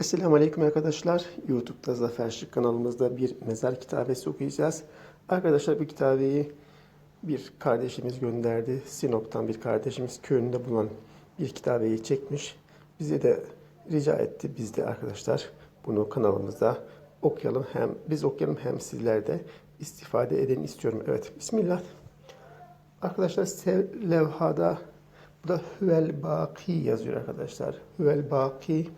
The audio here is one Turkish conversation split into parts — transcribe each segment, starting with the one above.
Esselamu Aleyküm arkadaşlar. YouTube'da Zafer Şık kanalımızda bir mezar kitabesi okuyacağız. Arkadaşlar bu kitabeyi bir kardeşimiz gönderdi. Sinop'tan bir kardeşimiz köyünde bulunan bir kitabeyi çekmiş. Bize de rica etti. Biz de arkadaşlar bunu kanalımızda okuyalım. Hem biz okuyalım hem sizler de istifade edin istiyorum. Evet. Bismillah. Arkadaşlar levhada bu da Hüvel Baki yazıyor arkadaşlar. Hüvel Baki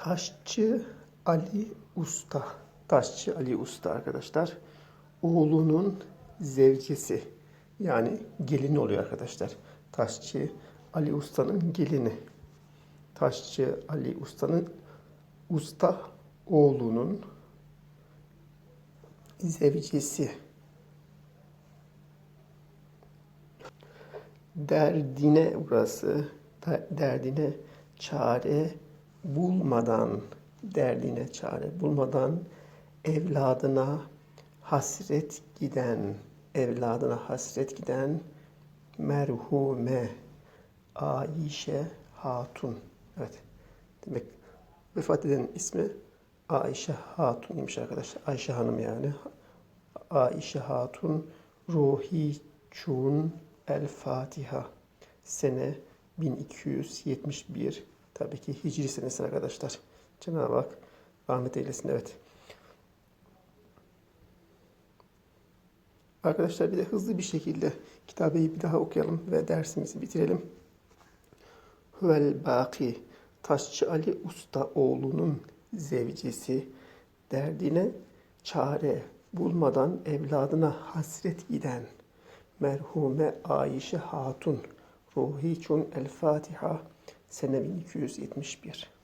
Taşçı Ali Usta. Taşçı Ali Usta arkadaşlar. Oğlunun zevcesi. Yani gelini oluyor arkadaşlar. Taşçı Ali Usta'nın gelini. Taşçı Ali Usta'nın usta oğlunun zevcesi. Derdine burası, derdine çare bulmadan, derdine çare bulmadan evladına hasret giden, evladına hasret giden merhume Ayşe Hatun. Evet. Demek vefat edenin ismi Ayşe Hatun imiş arkadaşlar. Ayşe Hanım yani. Ayşe Hatun Ruhi Çun El Fatiha sene 1271 tabii ki Hicri senesi arkadaşlar. Cenab-ı Hak rahmet eylesin evet. Arkadaşlar bir de hızlı bir şekilde kitabeyi bir daha okuyalım ve dersimizi bitirelim. Huvel Baki Taşçı Ali Usta oğlunun zevcesi derdine çare bulmadan evladına hasret giden merhume Ayşe Hatun Ruhi Çun El Fatiha sene 1271